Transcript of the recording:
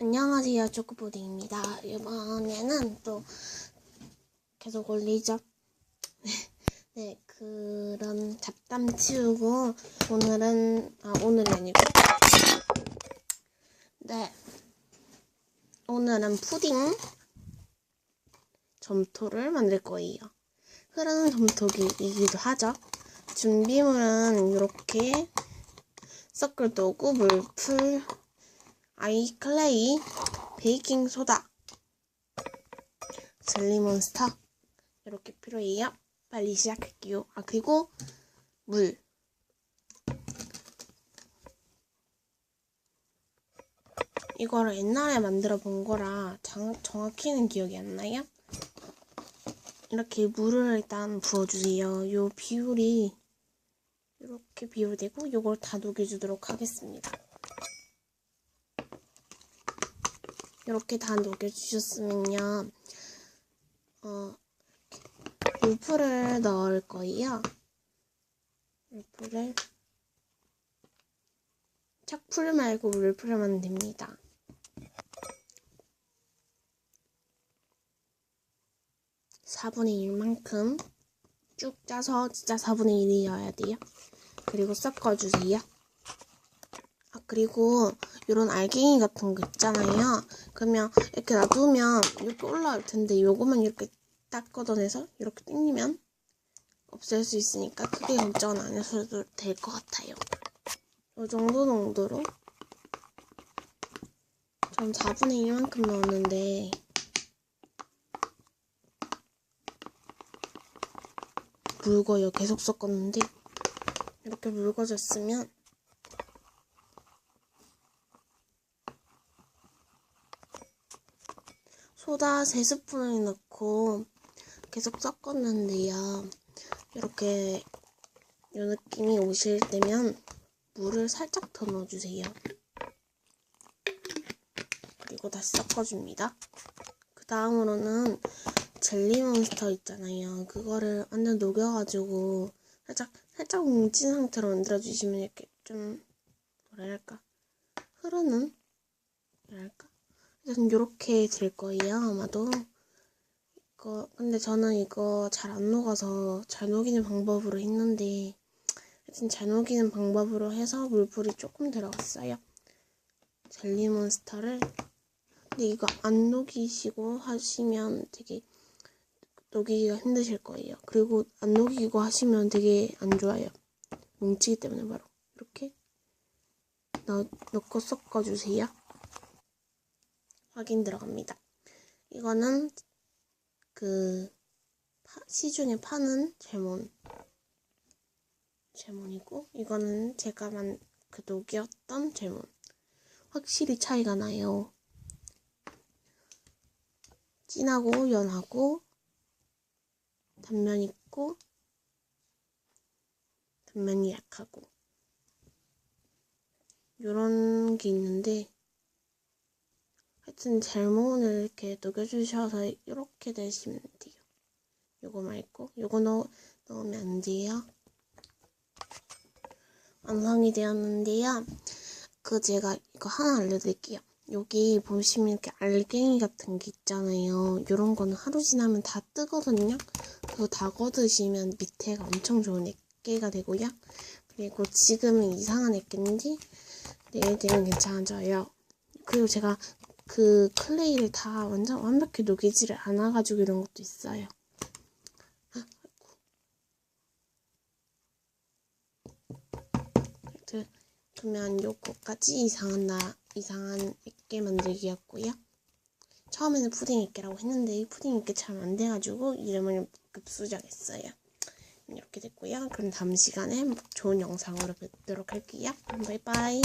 안녕하세요, 초코푸딩입니다. 이번에는 또 계속 올리죠. 네, 그런 잡담 치우고 오늘은 아 오늘이 아니고 네 오늘은 푸딩 점토를 만들 거예요. 흐르는 점토기이기도 하죠. 준비물은 이렇게 서클 도구, 물풀, 아이 클레이, 베이킹 소다, 젤리몬스터 이렇게 필요해요. 빨리 시작할게요. 아 그리고 물. 이거를 옛날에 만들어 본 거라 정, 정확히는 기억이 안 나요. 이렇게 물을 일단 부어주세요. 요 비율이 이렇게 비율되고 이걸 다 녹여주도록 하겠습니다. 이렇게 다 녹여주셨으면요. 어, 물풀을 넣을 거예요. 물풀을 착풀 말고 물풀만 됩니다. 사분의 1만큼 쭉 짜서 진짜 4분의 1이어야 돼요. 그리고 섞어주세요. 아, 그리고 이런 알갱이 같은 거 있잖아요. 그러면 이렇게 놔두면 이렇게 올라올 텐데 요거만 이렇게 딱 걷어내서 이렇게 당기면 없앨 수 있으니까 크게 걱정은 안 하셔도 될 것 같아요. 이 정도 농도로 전 4분의 1만큼 넣었는데 묽어요. 계속 섞었는데 이렇게 묽어졌으면 소다 3스푼을 넣고 계속 섞었는데요. 이렇게 이 느낌이 오실 때면 물을 살짝 더 넣어주세요. 그리고 다시 섞어줍니다. 그 다음으로는 젤리 몬스터 있잖아요. 그거를 완전 녹여가지고 살짝 살짝 뭉친 상태로 만들어주시면 이렇게 좀 뭐랄까 흐르는 뭐랄까 일단 이렇게 될 거예요 아마도 이거 근데 저는 이거 잘 안 녹아서 잘 녹이는 방법으로 했는데 하여튼 잘 녹이는 방법으로 해서 물풀이 조금 들어갔어요 젤리몬스터를 근데 이거 안 녹이시고 하시면 되게 녹이기가 힘드실 거예요. 그리고 안 녹이고 하시면 되게 안 좋아요. 뭉치기 때문에 바로 이렇게 넣, 넣고 섞어주세요. 확인 들어갑니다. 이거는 그 파, 시중에 파는 제몬 제몬이고 이거는 제가 만 그 녹였던 제몬 확실히 차이가 나요. 진하고 연하고 단면 있고 단면이 약하고 요런 게 있는데 하여튼 잘몬을 이렇게 녹여주셔서 이렇게 되시면 돼요. 요거 말고 요거 넣, 넣으면 안 돼요. 완성이 되었는데요. 그 제가 이거 하나 알려드릴게요. 여기 보시면 이렇게 알갱이 같은 게 있잖아요. 이런 거는 하루 지나면 다 뜨거든요. 그거 다 걷으시면 밑에가 엄청 좋은 액계가 되고요. 그리고 지금은 이상한 액계인지 내일 되면 괜찮아져요. 그리고 제가 그 클레이를 다 완전 완벽히 녹이지를 않아가지고 이런 것도 있어요. 그러면 요거까지 이상한 나 이상한 액계 만들기였고요. 처음에는 푸딩 액계라고 했는데 이 푸딩 액계 잘안 돼가지고 이름을 급수정했어요. 이렇게 됐고요. 그럼 다음 시간에 좋은 영상으로 뵙도록 할게요. 바이바이.